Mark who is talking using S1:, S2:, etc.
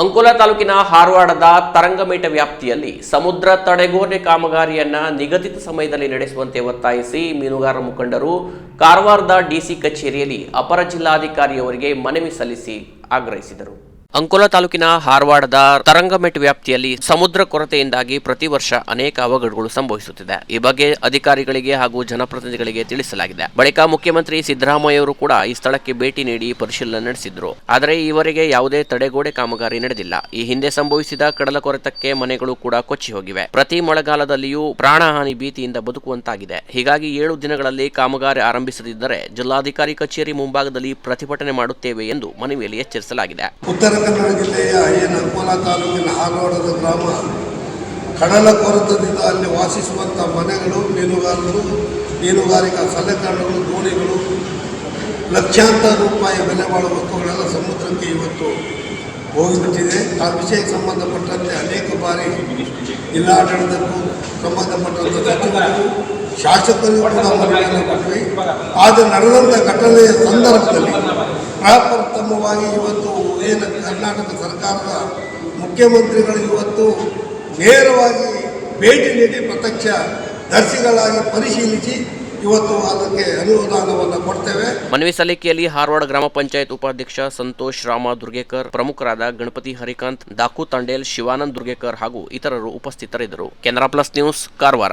S1: ಅಂಕೋಲಾ ತಾಲೂಕಿನ ಹಾರವಾಡದ ತರಂಗಮೇಟ ವ್ಯಾಪ್ತಿಯಲ್ಲಿ ಸಮುದ್ರ ತಡೆಗೋಡೆ ಕಾಮಗಾರಿಯನ್ನ ನಿಗದಿತ ಸಮಯದಲ್ಲಿ ನಡೆಸುವಂತೆ ಒತ್ತಾಯಿಸಿ ಮೀನುಗಾರ ಮುಖಂಡರು ಕಾರವಾರದ ಡಿಸಿ ಕಚೇರಿಯಲ್ಲಿ ಅಪರ ಜಿಲ್ಲಾಧಿಕಾರಿಯವರಿಗೆ ಮನವಿ ಸಲ್ಲಿಸಿ ಆಗ್ರಹಿಸಿದರು. ಅಂಕೋಲಾ ತಾಲೂಕಿನ ಹಾರವಾಡದ ತರಂಗಮೆಟ್ ವ್ಯಾಪ್ತಿಯಲ್ಲಿ ಸಮುದ್ರ ಕೊರತೆಯಿಂದಾಗಿ ಪ್ರತಿ ವರ್ಷ ಅನೇಕ ಅವಘಡಗಳು ಸಂಭವಿಸುತ್ತಿದೆ. ಈ ಬಗ್ಗೆ ಅಧಿಕಾರಿಗಳಿಗೆ ಹಾಗೂ ಜನಪ್ರತಿನಿಧಿಗಳಿಗೆ ತಿಳಿಸಲಾಗಿದೆ. ಬಳಿಕ ಮುಖ್ಯಮಂತ್ರಿ ಸಿದ್ದರಾಮಯ್ಯವರು ಕೂಡ ಈ ಸ್ಥಳಕ್ಕೆ ಭೇಟಿ ನೀಡಿ ಪರಿಶೀಲನೆ ನಡೆಸಿದ್ರು. ಆದರೆ ಈವರೆಗೆ ಯಾವುದೇ ತಡೆಗೋಡೆ ಕಾಮಗಾರಿ ನಡೆದಿಲ್ಲ. ಈ ಹಿಂದೆ ಸಂಭವಿಸಿದ ಕಡಲ ಕೊರೆತಕ್ಕೆ ಮನೆಗಳು ಕೂಡ ಕೊಚ್ಚಿ ಹೋಗಿವೆ. ಪ್ರತಿ ಮಳೆಗಾಲದಲ್ಲಿಯೂ ಪ್ರಾಣಹಾನಿ ಭೀತಿಯಿಂದ ಬದುಕುವಂತಾಗಿದೆ. ಹೀಗಾಗಿ ಏಳು ದಿನಗಳಲ್ಲಿ ಕಾಮಗಾರಿ ಆರಂಭಿಸದಿದ್ದರೆ ಜಿಲ್ಲಾಧಿಕಾರಿ ಕಚೇರಿ ಮುಂಭಾಗದಲ್ಲಿ ಪ್ರತಿಭಟನೆ ಮಾಡುತ್ತೇವೆ ಎಂದು ಮನವಿಯಲ್ಲಿ ಎಚ್ಚರಿಸಲಾಗಿದೆ.
S2: ಕನ್ನಡ ಜಿಲ್ಲೆಯ ಏನು ಅಕೋಲಾ ತಾಲೂಕಿನ ಹಾಲೋಡದ ಗ್ರಾಮ. ಕಡಲ ಕೊರತದಿಂದ ಅಲ್ಲಿ ವಾಸಿಸುವಂಥ ಮನೆಗಳು, ಮೀನುಗಾರರು, ಮೀನುಗಾರಿಕಾ ಸಲಕರಣೆಗಳು, ದೋಣಿಗಳು, ಲಕ್ಷಾಂತರ ರೂಪಾಯಿ ಬೆಲೆ ಬಾಳುವ ವಸ್ತುಗಳೆಲ್ಲ ಸಮುದ್ರಕ್ಕೆ ಇವತ್ತು ಹೋಗಿಬಿಟ್ಟಿದೆ. ಆ ವಿಷಯಕ್ಕೆ ಸಂಬಂಧಪಟ್ಟಂತೆ ಅನೇಕ ಬಾರಿ ಜಿಲ್ಲಾಡಳಿತಕ್ಕೂ ಸಂಬಂಧಪಟ್ಟಂಥ ಸಚಿವರು ಶಾಸಕರಿಗೂ ಕೂಡ ಮನವಿಯನ್ನು ಆದರೆ ನಡೆದಂಥ ಘಟನೆಯ ಸಂದರ್ಭದಲ್ಲಿ ಪ್ರಪ್ರಥಮವಾಗಿ ಇವತ್ತು ಏನು ಕರ್ನಾಟಕ ಸರ್ಕಾರದ ಮುಖ್ಯಮಂತ್ರಿಗಳು ಇವತ್ತು ನೇರವಾಗಿ ಭೇಟಿ ನೀಡಿ ಪ್ರತ್ಯಕ್ಷ ದರ್ಶಿಗಳಾಗಿ ಪರಿಶೀಲಿಸಿ ಇವತ್ತು ಅದಕ್ಕೆ ಅನುದಾನವನ್ನು ಕೊಡ್ತೇವೆ.
S1: ಮನವಿ ಸಲ್ಲಿಕೆಯಲ್ಲಿ ಹಾರವಾಡ ಗ್ರಾಮ ಪಂಚಾಯತ್ ಉಪಾಧ್ಯಕ್ಷ ಸಂತೋಷ್ ರಾಮ ದುರ್ಗೇಕರ್, ಪ್ರಮುಖರಾದ ಗಣಪತಿ ಹರಿಕಾಂತ್ ದಾಕು ತಾಂಡೇಲ್ ಶಿವಾನಂದ್ ದುರ್ಗೇಕರ್ ಹಾಗೂ ಇತರರು ಉಪಸ್ಥಿತರಿದ್ದರು. Canara plus news, Karwar.